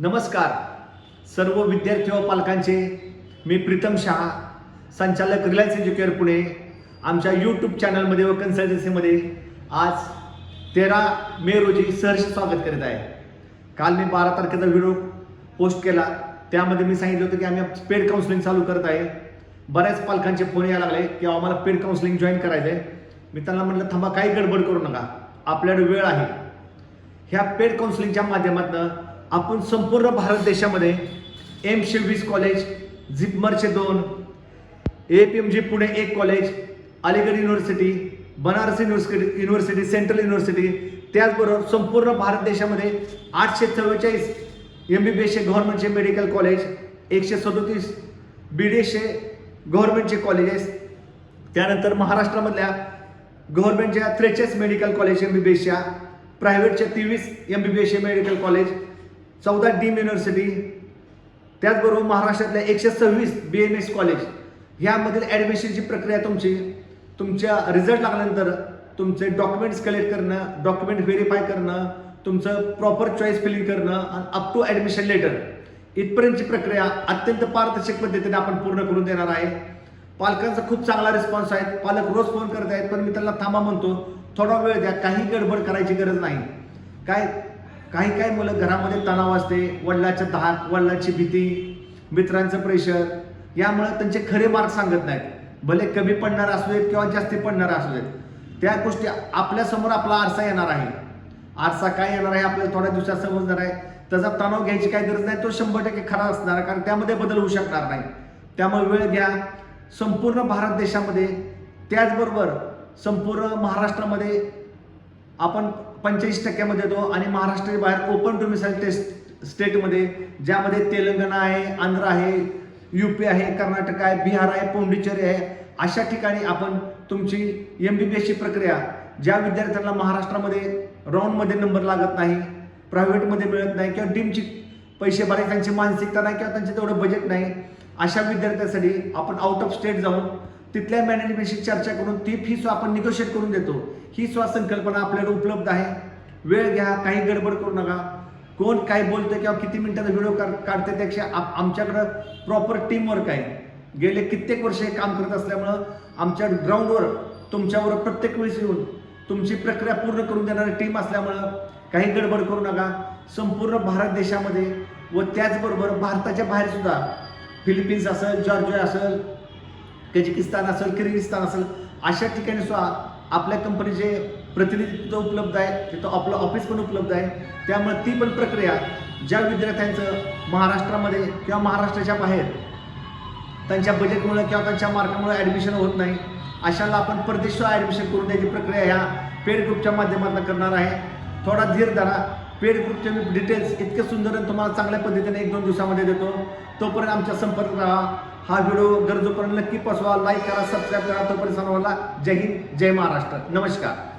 नमस्कार. सर्व विद्यार्थी व पालकांचे मी प्रीतम शहा संचालक रिलायन्स एज्युकेअर पुणे आमच्या यूट्यूब चॅनलमध्ये व कन्सल्टन्सीमध्ये आज तेरा मे रोजी सहर्ष स्वागत करीत आहे. काल मी बारा तारखेचा व्हिडिओ पोस्ट केला. त्यामध्ये मी सांगितलं होतं की आम्ही पेड काउन्सिलिंग चालू करत आहे. बऱ्याच पालकांचे फोन यायला लागले की आम्हाला पेड काउन्सिलिंग जॉईन करायचं आहे मी त्यांना म्हटलं थांबा काही गडबड करू नका. आपल्याकडे वेळ आहे. ह्या पेड काउन्सिलिंगच्या माध्यमातून आपण संपूर्ण भारत देशामध्ये एम शेवीस कॉलेज झिपमरचे दोन A P M G Pune एक college Aligarh university Banaras university university central university त्याचबरोबर संपूर्ण भारत देशामध्ये आठशे चव्वेचाळीस एम बी बी एसचे गव्हर्नमेंटचे मेडिकल कॉलेज एकशे सदोतीस बी डी एसचे गव्हर्नमेंटचे कॉलेजेस त्यानंतर महाराष्ट्रामधल्या गव्हर्नमेंटच्या त्रेचाळीस medical college M B B एसच्या प्रायव्हेटच्या तेवीस एम बी बी एसचे मेडिकल कॉलेज चौदा डीम युनिव्हर्सिटी त्याचबरोबर महाराष्ट्रातल्या एकशे सव्वीस बी एम एस कॉलेज ह्यामधील ॲडमिशनची प्रक्रिया तुमची. तुमच्या रिझल्ट लागल्यानंतर तुमचे डॉक्युमेंट्स कलेक्ट करणं डॉक्युमेंट व्हेरीफाय करणं तुमचं प्रॉपर चॉईस फिलिंग करणं आणि अप टू ॲडमिशन लेटर इथपर्यंतची प्रक्रिया अत्यंत पारदर्शक पद्धतीने आपण पूर्ण करून देणार आहे. पालकांचा खूप चांगला रिस्पॉन्स आहे. पालक रोज फोन करत आहेत पण मी त्यांना थांबा म्हणतो थोडा वेळ द्या काही गडबड करायची गरज नाही. काय? काही काही मुलं घरामध्ये तणाव असते वडिलाच्या धाक वडिलाची भीती मित्रांचं प्रेशर यामुळे त्यांचे खरे मार्क सांगत नाहीत. भले कमी पडणार असू देत किंवा जास्ती पडणार असू देत. त्या गोष्टी आपल्यासमोर आपला आरसा येणार आहे. आरसा काय येणार आहे आपल्याला थोड्या दिवसात समजणार आहे. त्याचा तणाव घ्यायची काही गरज नाही तो शंभर टक्के खरा असणार कारण त्यामध्ये बदल होऊ शकणार नाही. त्यामुळे वेळ घ्या. संपूर्ण भारत देशामध्ये त्याचबरोबर संपूर्ण महाराष्ट्रामध्ये आपण पंच्याऐंशी टक्क्यामध्ये येतो आणि महाराष्ट्राच्या बाहेर ओपन टू मिसाईल टेस्ट स्टेटमध्ये ज्यामध्ये तेलंगणा आहे आंध्र आहे युपी आहे कर्नाटक आहे बिहार आहे पोंडिचेरी आहे अशा ठिकाणी आपण तुमची एम बी बी एसची प्रक्रिया ज्या विद्यार्थ्यांना महाराष्ट्रामध्ये राऊंडमध्ये नंबर लागत नाही प्रायव्हेटमध्ये मिळत नाही किंवा डीमची पैसे भरायची त्यांची मानसिकता नाही किंवा त्यांचे तेवढं बजेट नाही अशा विद्यार्थ्यांसाठी आपण आउट ऑफ स्टेट जाऊन तिथल्या मॅनेजमेंटशी चर्चा करून ती फी आपण निगोशिएट करून देतो. ही स्व संकल्पना आपल्याला उपलब्ध आहे. वेळ घ्या काही गडबड करू नका. कोण काय बोलतं किंवा किती मिनिटाचा व्हिडिओ काढते त्यापेक्षा आमच्याकडं प्रॉपर टीमवर्क आहे. गेले कित्येक वर्ष हे काम करत असल्यामुळं आमच्या ग्राउंडवर तुमच्यावर प्रत्येक वेळेस येऊन तुमची प्रक्रिया पूर्ण करून देणारी टीम असल्यामुळं काही गडबड करू नका. संपूर्ण भारत देशामध्ये व त्याचबरोबर भारताच्या बाहेर सुद्धा फिलिपिन्स असेल जॉर्जिया असेल कझाकिस्तान असेल किर्गिस्तान असेल अशा ठिकाणी सुद्धा आपल्या कंपनीचे प्रतिनिधित्व उपलब्ध आहे तिथं आपलं ऑफिस पण उपलब्ध आहे. त्यामुळे ती पण प्रक्रिया ज्या विद्यार्थ्यांचं महाराष्ट्रामध्ये किंवा महाराष्ट्राच्या बाहेर त्यांच्या बजेटमुळे किंवा त्यांच्या मार्कामुळे ॲडमिशन होत नाही अशाला आपण परदेश ॲडमिशन करून द्यायची प्रक्रिया ह्या पेड ग्रुपच्या माध्यमातून करणार आहे. थोडा धीर धरा. पेड ग्रुपचे मी डिटेल्स इतके सुंदर आणि तुम्हाला चांगल्या पद्धतीने एक दोन दिवसामध्ये देतो. तोपर्यंत आमच्या संपर्क राहा. हा व्हिडिओ गरजूपर्यंत नक्की पोचवा लाईक करा सबस्क्राईब करा. तोपर्यंत सर्वांना जय हिंद जय महाराष्ट्र. नमस्कार.